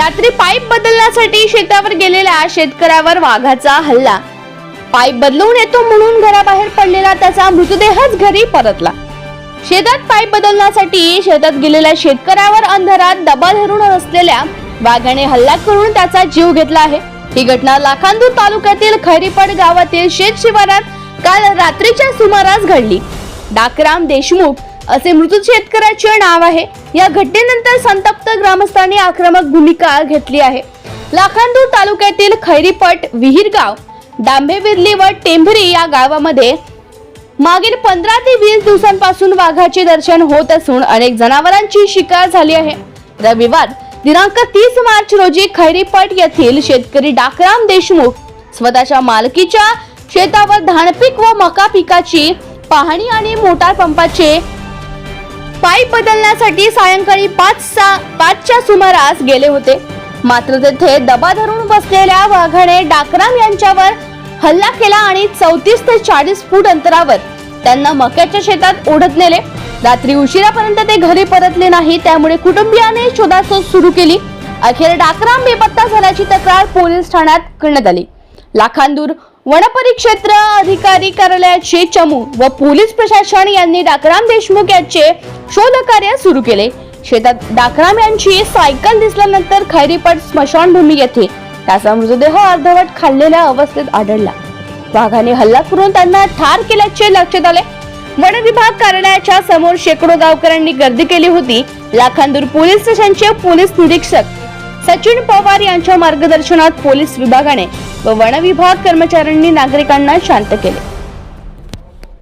रात्री पाईप बदलण्यासाठी शेतावर गेलेल्या शेतकऱ्यावर वाघाचा हल्ला. पाईप बदलून येतो म्हणून घराबाहेर पडलेला त्याचा मृतदेहच घरी परतला. शेतात पाईप बदलण्यासाठी शेतात गेलेल्या शेतकऱ्यावर अंधारात दबा धरून असलेल्या वाघाने हल्ला करून त्याचा जीव घेतला आहे. ही घटना लाखांदूर तालुक्यातील खैरीपड गावातील शेत शिवारात काल रात्रीच्या सुमारास घडली. डाकराम देशमुख असे मृत शेतकऱ्याचे नाव आहे. या घटनेनंतर संतप्त ग्रामस्थांनी आक्रमक भूमिका घेतली आहे. लाखांदूर तालुक्यातील खैरीपट विहीरगाव डांबेविरली व टेंभरी या गावामध्ये मागील पंधरा ते वीस दिवसांपासून वाघाचे दर्शन होत असून अनेक जनावरांची शिकार झाली आहे. रविवार दिनांक तीस मार्च रोजी खैरीपट येथील शेतकरी डाकराम देशमुख स्वतःच्या मालकीच्या शेतावर धानपीक व मका पिकाची पाहणी आणि मोटार पंपाचे पाईप बदलण्यासाठी सायंकाळी पाच सा पाचच्या सुमारास गेले होते. मात्र तेथे दबा धरून बसलेल्या वाघाने डाकराम यांच्यावर हल्ला केला आणि चौतीस ते चाळीस फूट अंतरावर त्यांना मक्याच्या शेतात ओढत नेले रात्री उशिरापर्यंत ते घरी परतले नाही त्यामुळे कुटुंबियाने शोधाशोध सुरू केली. अखेर डाकराम बेपत्ता झाल्याची तक्रार पोलीस ठाण्यात करण्यात आली. लाखांदूर वनपरिक्षेत्र अधिकारी कार्यालयाचे चमू व पोलीस प्रशासन यांनी डाकराम देशमुख यांचे शोध कार्य सुरू केले. शेतात डाकराम यांची सायकल दिसल्यानंतर खैरीपट स्मशानभूमी येथे. त्याचा मृतदेह अर्धवट खाल्लेल्या अवस्थेत आढळला. वाघाने हल्ला करून त्यांना ठार केल्याचे लक्षात आले. वन विभाग कार्यालयाच्या समोर शेकडो गावकऱ्यांनी गर्दी केली होती. लाखांदूर पोलीस स्टेशनचे पोलीस निरीक्षक सचिन पवार यांच्या मार्गदर्शनात पोलीस विभागाने व वनविभाग कर्मचाऱ्यांनी नागरिकांना शांत केले.